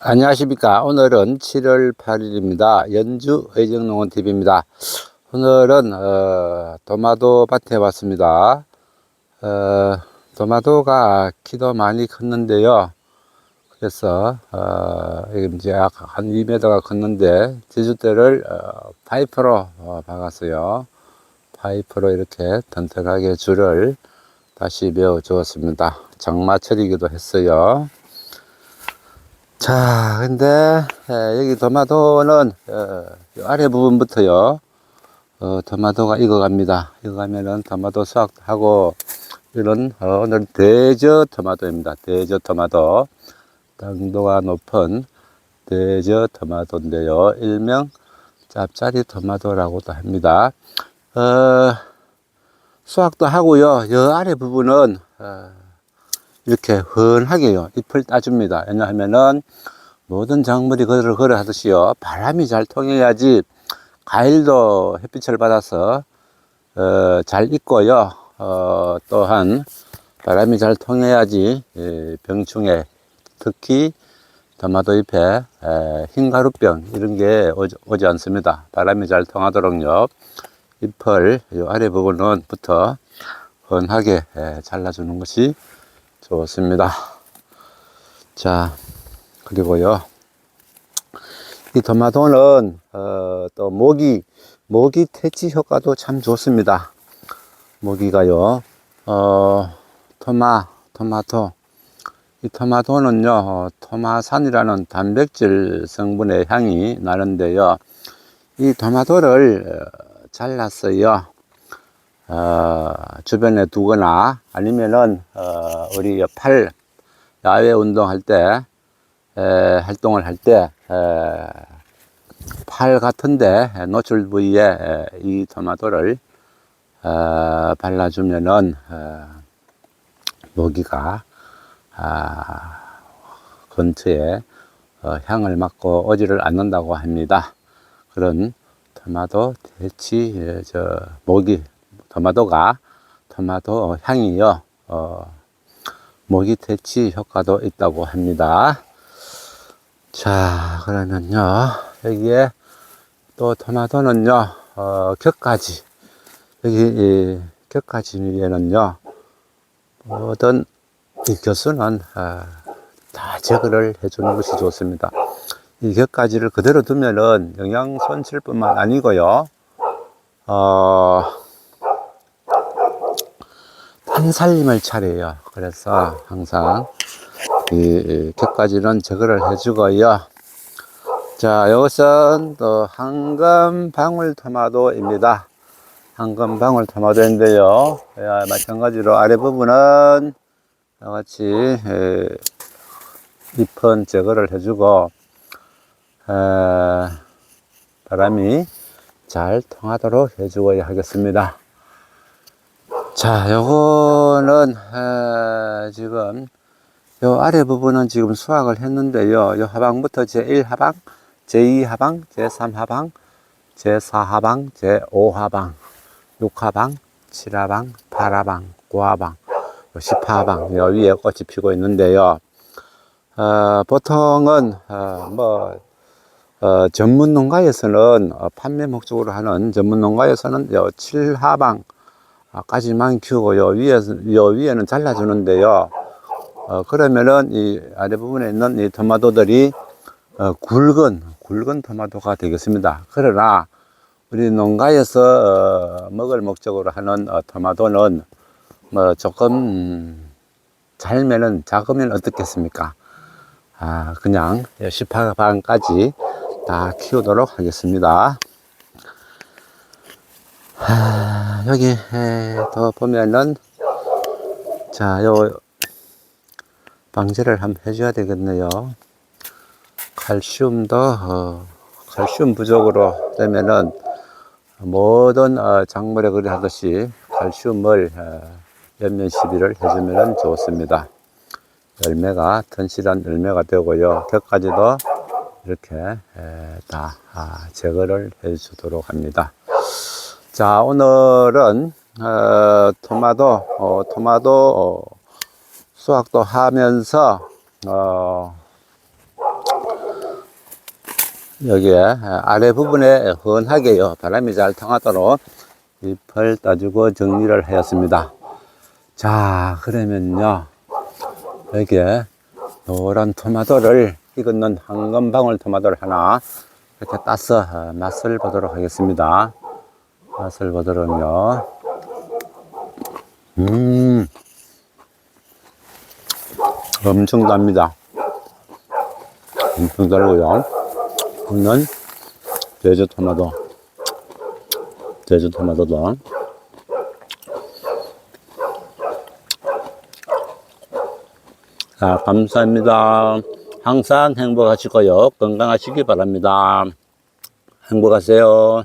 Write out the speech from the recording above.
안녕하십니까. 오늘은 7월 8일입니다. 연주 의정농원TV입니다. 오늘은, 어, 도마도 밭에 왔습니다. 어, 도마도가 키도 많이 컸는데요. 그래서, 어, 이제 약한 2m가 컸는데, 제주대를, 어, 파이프로 어, 박았어요. 파이프로 이렇게 튼튼하게 줄을 다시 메어 주었습니다. 장마철이기도 했어요. 자, 근데 에, 여기 토마토는 어, 이 아래 부분부터요. 어, 토마토가 익어갑니다. 익어가면은 토마토 수확하고 이런 어, 오늘 대저 토마토입니다. 대저 토마토 당도가 높은 대저 토마토인데요. 일명 짭짜리 토마토라고도 합니다. 어, 수확도 하고요. 여 아래 부분은 어, 이렇게 흔하게요. 잎을 따줍니다. 왜냐하면은 모든 작물이 그를 걸어 하듯이요. 바람이 잘 통해야지 과일도 햇빛을 받아서 어, 잘 익고요. 어, 또한 바람이 잘 통해야지 예, 병충해 특히 토마토 잎에 에, 흰가루병 이런 게 오지, 오지 않습니다. 바람이 잘 통하도록요. 잎을 이 아래 부분부터 흔하게 에, 잘라주는 것이 좋습니다. 자, 그리고요. 이 토마토는, 어, 또 모기, 모기 퇴치 효과도 참 좋습니다. 모기가요, 어, 토마, 토마토. 이 토마토는요, 어, 토마산이라는 단백질 성분의 향이 나는데요. 이 토마토를 어, 잘랐어요. 어, 주변에 두거나 아니면은 어, 우리 팔 야외 운동할 때 에, 활동을 할 때 팔 같은데 노출 부위에 에, 이 토마토를 어, 발라주면은 어, 모기가 아, 근처에 어, 향을 맡고 오지를 않는다고 합니다. 그런 토마토 대치 에, 저 모기 토마토가 토마토 향이요 어, 모기 퇴치 효과도 있다고 합니다. 자 그러면요 여기에 또 토마토는요 어, 격가지 여기 이 격가지 위에는요 모든 이 교수는 어, 다 제거를 해주는 것이 좋습니다. 이 격가지를 그대로 두면은 영양 손실뿐만 아니고요. 어, 한 살림을 차려요. 그래서 항상 이 격가지는 제거를 해주고요. 자, 이것은 또 황금 방울 토마토입니다. 황금 방울 토마토인데요. 야, 마찬가지로 아래 부분은 같이 에, 잎은 제거를 해주고 에, 바람이 잘 통하도록 해주어야 하겠습니다. 자, 요거는 에, 지금 요 아래 부분은 지금 수확을 했는데요. 요 하방부터 제1 하방, 제2 하방, 제3 하방, 제4 하방, 제5 하방, 6 하방, 7 하방, 8 하방, 9 하방, 10 하방 요 위에 꽃이 피고 있는데요. 어, 보통은 어, 뭐 어, 전문 농가에서는 어, 판매 목적으로 하는 전문 농가에서는 요 7하방 까지만 키우고 요 위에 요 위에는 잘라주는데요. 어, 그러면은 이 아래 부분에 있는 이 토마토들이 어, 굵은 굵은 토마토가 되겠습니다. 그러나 우리 농가에서 어, 먹을 목적으로 하는 어, 토마토는 뭐 조금 음, 잘면은 작으면 어떻겠습니까? 아 그냥 10하방까지 다 키우도록 하겠습니다. 하, 여기 에, 더 보면은 자 요 방제를 한번 해줘야 되겠네요. 칼슘도 어, 칼슘 부족으로 되면은 모든 어, 작물에 그리 하듯이 칼슘을 어, 연면 시비를 해주면 좋습니다. 열매가 튼실한 열매가 되고요. 격까지도 이렇게 에, 다 아, 제거를 해주도록 합니다. 자, 오늘은 어, 토마토, 어, 토마토 어, 수확도 하면서 어, 여기에 아래 부분에 흔하게요 바람이 잘 통하도록 잎을 따주고 정리를 하였습니다. 자 그러면요 여기에 노란 토마토를 익었는 황금방울 토마토를 하나 이렇게 따서 어, 맛을 보도록 하겠습니다. 맛을 보도록요. 음, 엄청 답니다. 엄청 달고요. 이는 제주 토마토. 제주 토마토도. 자, 감사합니다. 항상 행복하시고요. 건강하시기 바랍니다. 행복하세요.